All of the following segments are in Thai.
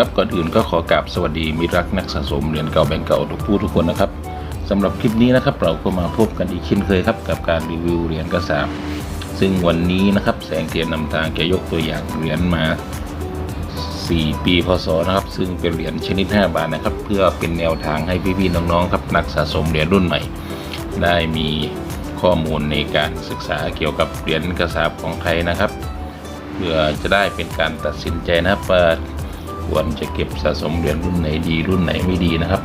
ครับก่อนอื่นก็ขอกราบสวัสดีมิรักนักสะสมเหรียญเก่าแบงเก่าทุกผู้ทุกคนนะครับสำหรับคลิปนี้นะครับเราก็มาพบกันอีกเช่นเคยครับกับการรีวิวเหรียญกระสาบซึ่งวันนี้นะครับแสงเทียนนำทางจะยกตัวอย่างเหรียญมา 4 ปีพศนะครับซึ่งเป็นเหรียญชนิด 5 บาทนะครับ เพื่อเป็นแนวทางให้พี่ๆน้องๆครับนักสะสมเหรียญรุ่นใหม่ ได้มีข้อมูลในการศึกษาเกี่ยวกับเหรียญกระสาบของไทยนะครับ เพื่อจะได้เป็นการตัดสินใจนะครับ ควรจะเก็บสะสมเหรียญรุ่นไหนดีรุ่นไหนไม่ดีนะครับ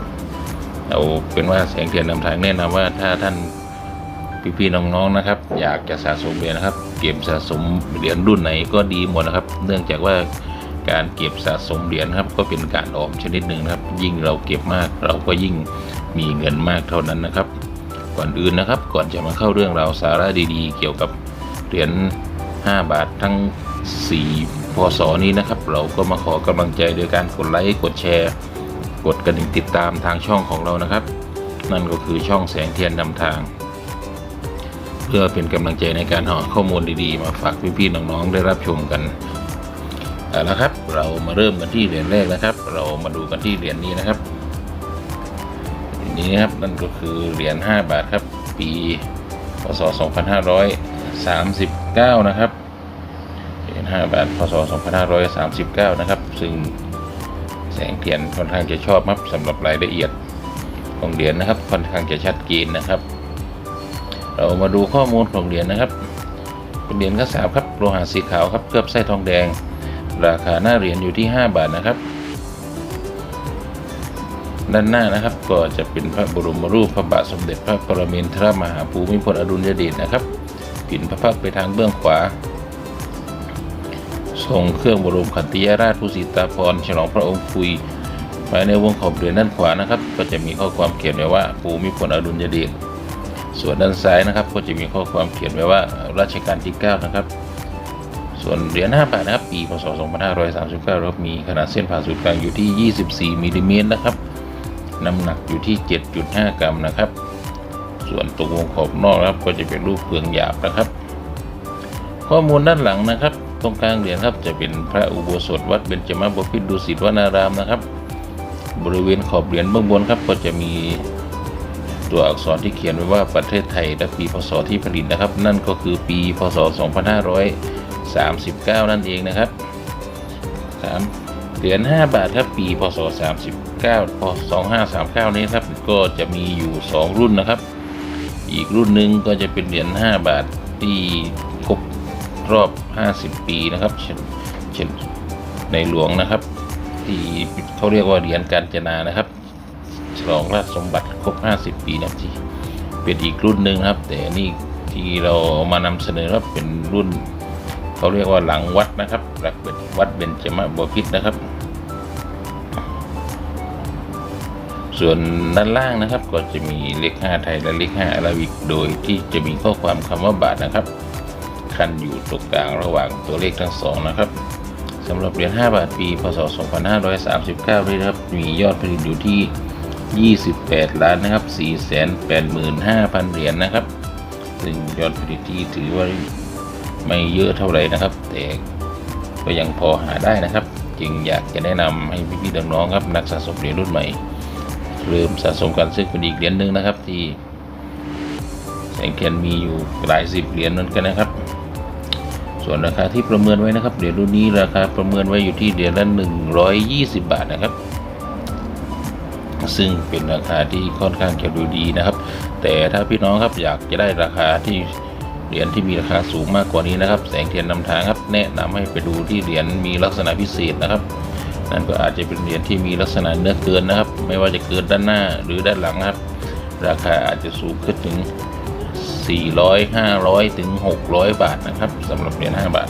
เอาเป็นว่าแสงเทียนนำทางแนะนำว่าถ้าท่านพี่ๆน้องๆนะครับ อยากจะสะสมเหรียญนะครับ เก็บสะสมเหรียญรุ่นไหนก็ดีหมดนะครับ เนื่องจากว่าการเก็บสะสมเหรียญครับ ก็เป็นการออมชนิดหนึ่งนะครับ ยิ่งเราเก็บมากเราก็ยิ่งมีเงินมากเท่านั้นนะครับ ก่อนอื่นนะครับ ก่อนจะมาเข้าเรื่องราวสาระดีๆ เกี่ยวกับเหรียญ5บาททั้ง 4 พศนี้นะครับ เราก็มาขอกำลังใจโดยการกดไลค์กดแชร์ กดกระดิ่งติดตามทางช่องของเรานะครับ นั่นก็คือช่องแสงเทียนนำทาง เพื่อเป็นกำลังใจในการหาข้อมูลดีๆ มาฝากพี่ๆน้องๆได้รับชมกันเอาละครับเรามาเริ่มกันที่เหรียญแรกนะครับ เรามาดูกันที่เหรียญนี้นะครับนี้นะครับนั่นก็คือเหรียญ5บาทครับ ปีพศ2539 นะครับเหรียญ 5 บาท พศ 2539 นะครับ ซึ่งแสงเทียนค่อนข้างจะชอบครับสำหรับรายละเอียดของเหรียญนะครับ ค่อนข้างจะชัดเจนนะครับ เรามาดูข้อมูลของเหรียญนะครับ เป็นเหรียญกระสาบครับโลหะสีขาวครับเคลือบไส้ทองแดง ราคาหน้าเหรียญอยู่ที่ 5 บาทนะครับ ด้านหน้านะครับก็จะเป็นพระบรมรูปพระบาทสมเด็จพระปรมินทรมหาภูมิพลอดุลยเดชนะครับปิ่นพระพักไปทางเบื้องขวา ทรงเครื่องบรมขันติยราชผู้สิตาพรฉลองพระองค์คุยภายในวงขอบเรียญด้านขวานะครับ ก็จะมีข้อความเขียนไว้ว่าภูมิพลอดุลยเดชส่วนด้านซ้ายนะครับ ก็จะมีข้อความเขียนไว้ว่ารัชกาลที่ 9 นะครับ ส่วนเหรียญ5บาทนะครับปีพศ 2539รับมีขนาดเส้นผ่าศูนย์กลางอยู่ที่ 24มิลลิเมตรนะครับน้ำหนักอยู่ที่ 7.5 กรัมนะครับ ส่วนตรงวงขอบนอกนะครับก็จะเป็นรูปเฟืองหยาบนะครับ ข้อมูลด้านหลังนะครับ ตรงกลางเหรียญครับ จะเป็นพระอุโบสถวัดเบญจมบพิตรดุสิตวนารามนะครับ บริเวณขอบเหรียญเบื้องบนครับ ก็จะมีตัวอักษรที่เขียนไว้ว่าประเทศไทยและปีพศที่ผลิตนะครับ นั่นก็คือปีพศ 2539 นั่นเองนะครับครับเหรียญ5บาทครับปีพศ 39พศ2539 นี้ครับก็จะมีอยู่ 2 รุ่นนะครับ อีกรุ่นหนึ่งก็จะเป็นเหรียญ5บาทที่ รอบ 50 ปีนะครับเช่นในหลวงนะครับ ที่เขาเรียกว่าเหรียญกาญจนานะครับ ฉลองราชสมบัติครบ 50 ปีนะครับที่เป็นอีกรุ่นหนึ่งครับ แต่นี่ที่เราเอามานำเสนอว่าเป็นรุ่นเขาเรียกว่าหลังวัดนะครับหลักเป็นวัดเบญจมบพิตรนะครับ ส่วนด้านล่างนะครับก็จะมีเลข5ไทยและเลข5อาราบิกโดยที่จะมีข้อความคำว่าบาทนะครับ คันอยู่ตรงกลางระหว่างตัวเลขทั้งสองนะครับสำหรับเหรียญ5บาทปีพศ 2539นี้นะครับมียอดผลิตอยู่ที่ 28 ล้านนะครับ 485,000 เหรียญนะครับ ซึ่งยอดผลิตที่ถือว่าไม่เยอะเท่าไหร่นะครับ แต่ก็ยังพอหาได้นะครับ จึงอยากจะแนะนำให้พี่ๆน้องๆครับนักสะสมเหรียญรุ่นใหม่เริ่มสะสมกันซึ่งเป็นอีกเหรียญหนึ่งนะครับที่แสงเทียนมีอยู่หลายสิบเหรียญนั้นกันนะครับ ส่วนราคาที่ประเมินไว้นะครับเหรียญรุ่นนี้ราคาประเมินไว้อยู่ที่เหรียญละ120 บาทนะครับ ซึ่งเป็นราคาที่ค่อนข้างจะดูดีนะครับ แต่ถ้าพี่น้องครับอยากจะได้ราคาที่เหรียญที่มีราคาสูงมากกว่านี้นะครับ แสงเทียนนำทางครับแนะนำให้ไปดูที่เหรียญมีลักษณะพิเศษนะครับนั่นก็อาจจะเป็นเหรียญที่มีลักษณะเนื้อเกินนะครับ ไม่ว่าจะเกินด้านหน้าหรือด้านหลังครับ ราคาอาจจะสูงขึ้นถึง 400 500 ถึง 600 บาทนะครับสำหรับเหรียญ5บาท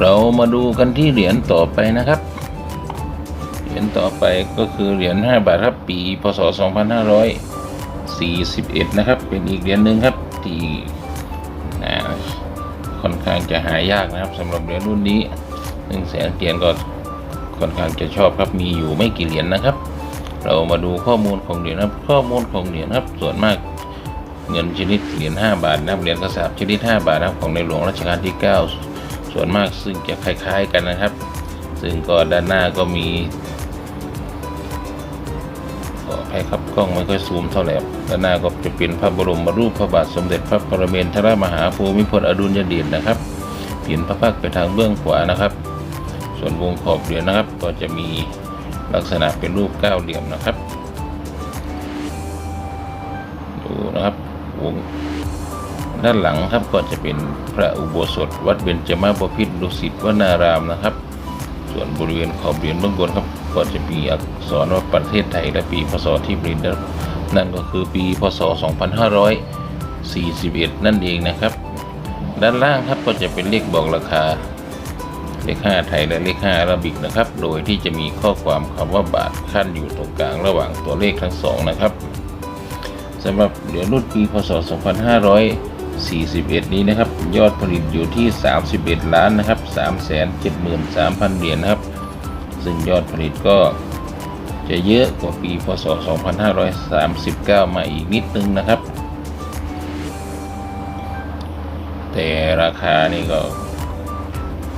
เรามาดูกันที่เหรียญต่อไปนะครับ เหรียญต่อไปก็คือเหรียญ5บาทครับปีพศ 2541 นะครับ เป็นอีกเหรียญหนึ่งครับที่ค่อนข้างจะหายากนะครับสำหรับเหรียญรุ่นนี้หนึ่งแสนเหรียญก็ค่อนข้างจะชอบครับ มีอยู่ไม่กี่เหรียญนะครับ เรามาดูข้อมูลของเหรียญครับ ข้อมูลของเหรียญครับ ส่วนมากเงินชนิดเหรียญ5บาทนะครับเหรียญกระสาบชนิด 5 บาทนะครับของในหลวงรัชกาลที่ 9 ส่วนมากซึ่งจะคล้าย ๆกันนะครับ ซึ่งก็ด้านหน้าก็มีขออภัยครับกล้องไม่ค่อยซูมเท่าไหร่ด้านหน้าก็จะเป็นพระบรมรูปพระบาทสมเด็จพระปรเมนทรมหาภูมิพลอดุลยเดชนะครับเปลี่ยนพระพักตร์ไปทางเบื้องขวานะครับ ส่วนวงขอบเหรียญนะครับก็จะมี ลักษณะเป็นรูปเก้าเหลี่ยมนะครับ ดูนะครับวงด้านหลังครับก็จะเป็นพระอุโบสถ วัดเบญจมาบพิตรดุสิตวนารามนะครับ ส่วนบริเวณขอบเหรียญเบื้องบนครับก็จะมีอักษรว่าประเทศไทยและปีพศที่ผลิตนะครับนั่นก็คือปีพศ 2541 นั่นเองนะครับ ด้านล่างครับก็จะเป็นเลขบอกราคา เลข5ไทยและเลข5อาราบิกนะครับ โดยที่จะมีข้อความคำว่าบาทขั้นอยู่ตรงกลางระหว่างตัวเลขทั้งสองนะครับสำหรับเหรียญรุ่นปีพศ 2541 นี้นะครับ ยอดผลิตอยู่ที่ 31 ล้านนะครับ 373,000 เหรียญนะครับ ซึ่งยอดผลิตก็จะเยอะกว่าปีพศ 2539 มาอีกนิดนึงนะครับ แต่ราคานี่ก็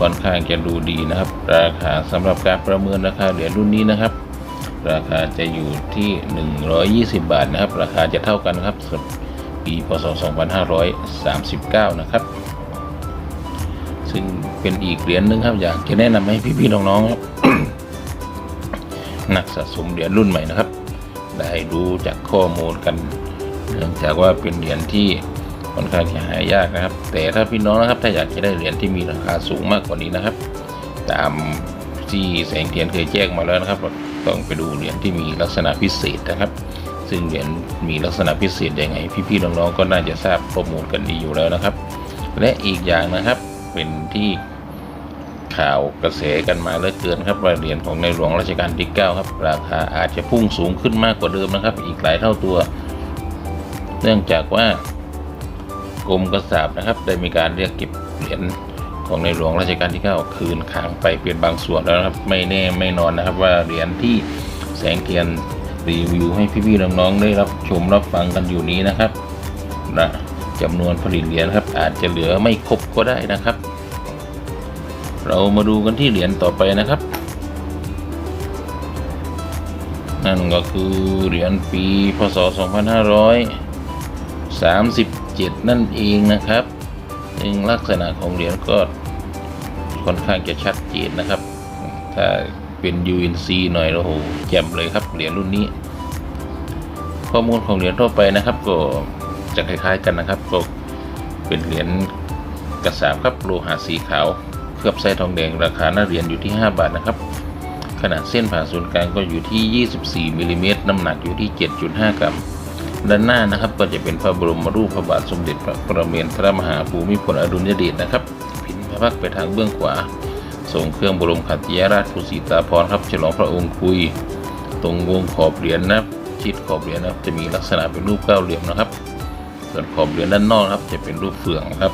ค่อนข้างจะดูดีนะครับ ราคาสำหรับการประเมินราคาเหรียญรุ่นนี้นะครับ ราคาจะอยู่ที่ 120 บาทนะครับ ราคาจะเท่ากันครับสำหรับปีพศ 2539 นะครับ ซึ่งเป็นอีกเหรียญหนึ่งครับ อยากจะแนะนำให้พี่ๆน้องๆครับนักสะสมเหรียญรุ่นใหม่นะครับ ได้รู้จากข้อมูลกัน เนื่องจากว่าเป็นเหรียญที่ ค่อนข้างจะหายากนะครับ แต่ถ้าพี่น้องนะครับถ้าอยากจะได้เหรียญที่มีราคาสูงมากกว่านี้นะครับ ตามที่แสงเทียนเคยแจ้งมาแล้วนะครับต้องไปดูเหรียญที่มีลักษณะพิเศษนะครับ ซึ่งเหรียญมีลักษณะพิเศษยังไง พี่ๆน้องๆก็น่าจะทราบข้อมูลกันดีอยู่แล้วนะครับ และอีกอย่างนะครับเป็นที่ข่าวกระแสกันมาเลือเกินครับว่าเหรียญของในหลวงรัชกาลที่9ครับราคาอาจจะพุ่งสูงขึ้นมากกว่าเดิมนะครับ อีกหลายเท่าตัว เนื่องจากว่า กรมกระสาบนะครับ ได้มีการเรียกเก็บเหรียญของในหลวงรัชกาลที่9คืนค้างไปเป็นบางส่วนแล้วนะครับ ไม่แน่ไม่นอนนะครับ ว่าเหรียญที่แสงเทียนรีวิวให้พี่ๆน้องๆได้รับชมรับฟังกันอยู่นี้นะครับนะจำนวนผลิตเหรียญครับ อาจจะเหลือไม่ครบก็ได้นะครับ เรามาดูกันที่เหรียญต่อไปนะครับ นั่นก็คือเหรียญปีพศ 2537 นั่นเองนะครับซึ่งลักษณะของเหรียญก็ค่อนข้างจะชัดเจนนะครับ ถ้าเป็น UNC หน่อยโอ้โหแจ่มเลยครับเหรียญรุ่นนี้ ข้อมูลของเหรียญทั่วไปนะครับ ก็จะคล้ายๆกันนะครับก็เป็นเหรียญกระสาบครับโลหะสีขาวเคลือบไส้ทองแดงราคาหน้าเหรียญอยู่ที่ 5 บาทนะครับ ขนาดเส้นผ่าศูนย์กลางก็อยู่ที่ 24มิลลิเมตรน้ำหนักอยู่ที่ 7.5 กรัม ด้านหน้านะครับ ก็จะเป็นพระบรมรูปพระบาทสมเด็จพระประเมนทรมหาภูมิพลอดุลยเดชนะครับพินพระพักตร์ไปทางเบื้องขวาส่งเครื่องบรมขัตติยราชภูสีตาพรครับฉลองพระองค์คุย ตรงวงขอบเหรียญนะครับชิดขอบเหรียญนะครับจะมีลักษณะเป็นรูปเก้าเหลี่ยมนะครับ ส่วนขอบเหรียญด้านนอกครับจะเป็นรูปเฟืองครับ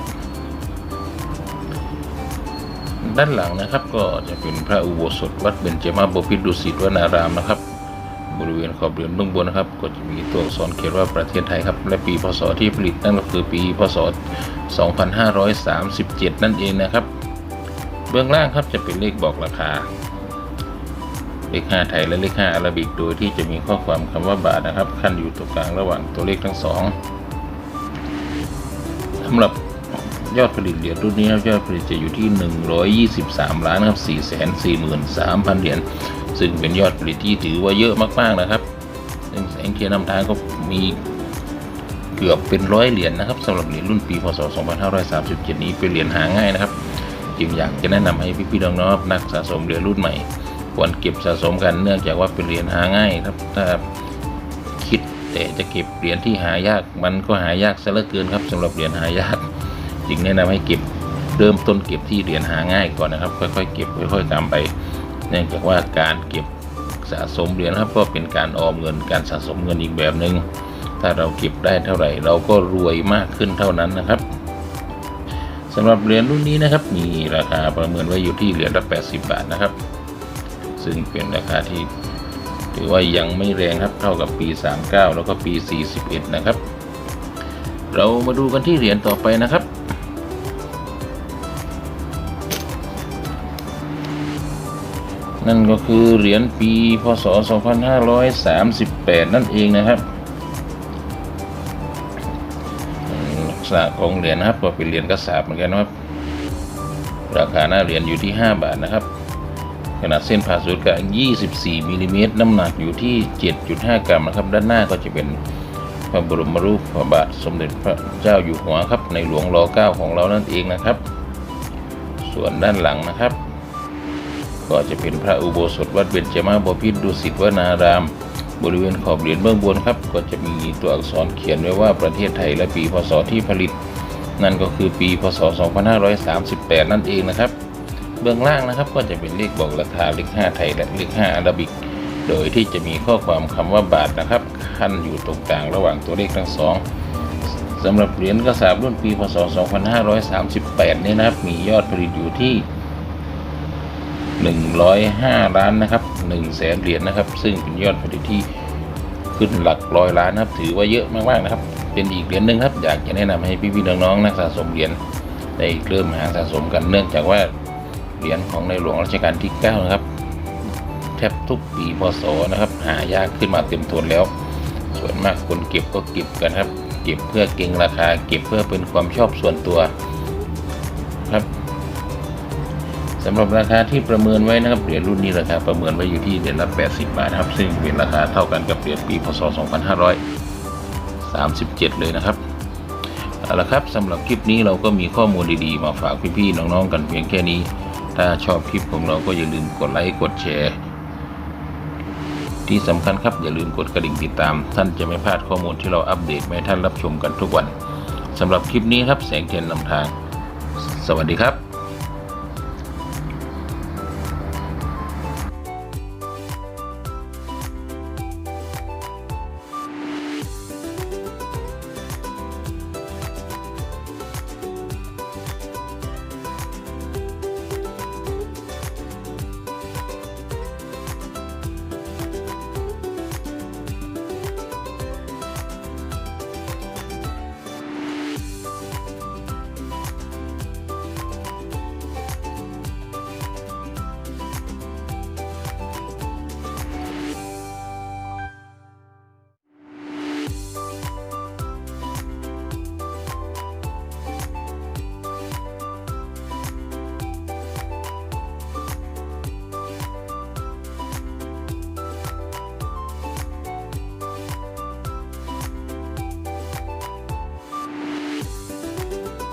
ด้านหลังนะครับก็จะเป็นพระอุโบสถวัดเบญจมาบพิตรดุสิตวนารามนะครับ ริเวณขอบเหรียญเบื้องบนนะครับ ก็จะมีตัวอักษรเขียนว่าประเทศไทยครับ และปีพศที่ผลิตนั่นก็คือปีพศ 2537 นั่นเองนะครับ เบื้องล่างครับจะเป็นเลขบอกราคา เลข 5 ไทยและเลข 5อาราบิก โดยที่จะมีข้อความคำว่าบาทนะครับ ขั้นอยู่ตรงกลางระหว่างตัวเลขทั้งสองสำหรับยอดผลิตเหรียญรุ่นนี้ครับยอดผลิตจะอยู่ที่ 123 ล้านครับ443,000 เหรียญ ซึ่งเป็นยอดผลิตที่ถือว่าเยอะมากๆนะครับ ซึ่งแสงเทียนนำทางก็มีเกือบเป็นร้อยเหรียญนะครับสำหรับเหรียญรุ่นปีพศ 2537 นี้เป็นเหรียญหาง่ายนะครับ จึงอยากจะแนะนำให้พี่ๆน้องๆนักสะสมเหรียญรุ่นใหม่ควรเก็บสะสมกันเนื่องจากว่าเป็นเหรียญหาง่ายครับถ้าคิดแต่จะเก็บเหรียญที่หายากมันก็หายากซะเหลือเกินครับสำหรับเหรียญหายากจึงแนะนำให้เก็บเริ่มต้นเก็บที่เหรียญหาง่ายก่อนนะครับ ค่อยๆเก็บค่อยๆตามไป เนื่องจากว่าการเก็บสะสมเหรียญครับก็เป็นการออมเงินการสะสมเงินอีกแบบหนึ่งถ้าเราเก็บได้เท่าไหร่ เราก็รวยมากขึ้นเท่านั้นนะครับสำหรับเหรียญรุ่นนี้นะครับ มีราคาประเมินไว้อยู่ที่เหรียญละ 80 บาทนะครับ ซึ่งเป็นราคาที่ถือว่ายังไม่แรงครับเท่ากับปี 39 แล้วก็ปี 41 นะครับ เรามาดูกันที่เหรียญต่อไปนะครับ นั่นก็คือเหรียญปีพศ 2538 นั่นเองนะครับลักษณะของเหรียญนะครับก็เป็นเหรียญกระสาบเหมือนกันนะครับ ราคาหน้าเหรียญอยู่ที่ 5 บาทนะครับ ขนาดเส้นผ่าศูนย์กลาง24มิลลิเมตรน้ำหนักอยู่ที่ 7.5 กรัมนะครับ ด้านหน้าก็จะเป็นพระบรมรูปพระบาทสมเด็จพระเจ้าอยู่หัวครับในหลวงรอเก้าของเรานั่นเองนะครับ ส่วนด้านหลังนะครับ ก็จะเป็นพระอุโบสถวัดเบญจมาบพิตรดุสิตวนาราม บริเวณขอบเหรียญเบื้องบนครับ ก็จะมีตัวอักษรเขียนไว้ว่าประเทศไทยและปีพศที่ผลิต นั่นก็คือปีพศ 2538 นั่นเองนะครับ เบื้องล่างนะครับก็จะเป็นเลขบอกราคาเลข5ไทยและเลข5อาราบิก โดยที่จะมีข้อความคำว่าบาทนะครับขั้นอยู่ตรงกลางระหว่างตัวเลขทั้งสองสำหรับเหรียญกระสาบรุ่นปีพศ 2538 นี่นะครับ มียอดผลิตอยู่ที่ 105 ล้านนะครับ1แสนเหรียญนะครับ ซึ่งเป็นยอดผลิตที่ขึ้นหลักร้อยล้านนะครับ ถือว่าเยอะมากๆนะครับ เป็นอีกเหรียญหนึ่งครับ อยากจะแนะนำให้พี่ๆน้องๆนักสะสมเหรียญได้เริ่มหาสะสมกันเนื่องจากว่าเหรียญของในหลวงรัชกาลที่9นะครับแทบทุกปีพศนะครับ หายากขึ้นมาเต็มทนแล้ว ส่วนมากคนเก็บก็เก็บกันครับ เก็บเพื่อเก็งราคา เก็บเพื่อเป็นความชอบส่วนตัว สำหรับราคาที่ประเมินไว้นะครับเหรียญรุ่นนี้ราคาประเมินไว้อยู่ที่เหรียญละ 80 บาทครับ ซึ่งเป็นราคาเท่ากันกับเหรียญปีพศ 2537 เลยนะครับเอาละครับสำหรับคลิปนี้เราก็มีข้อมูลดีๆ มาฝากพี่ๆน้องๆกันเพียงแค่นี้ ถ้าชอบคลิปของเราก็อย่าลืมกดไลค์กดแชร์ ที่สำคัญครับอย่าลืมกดกระดิ่งติดตาม ท่านจะไม่พลาดข้อมูลที่เราอัปเดตให้ท่านรับชมกันทุกวันสำหรับคลิปนี้ครับแสงเทียนนำทาง สวัสดีครับ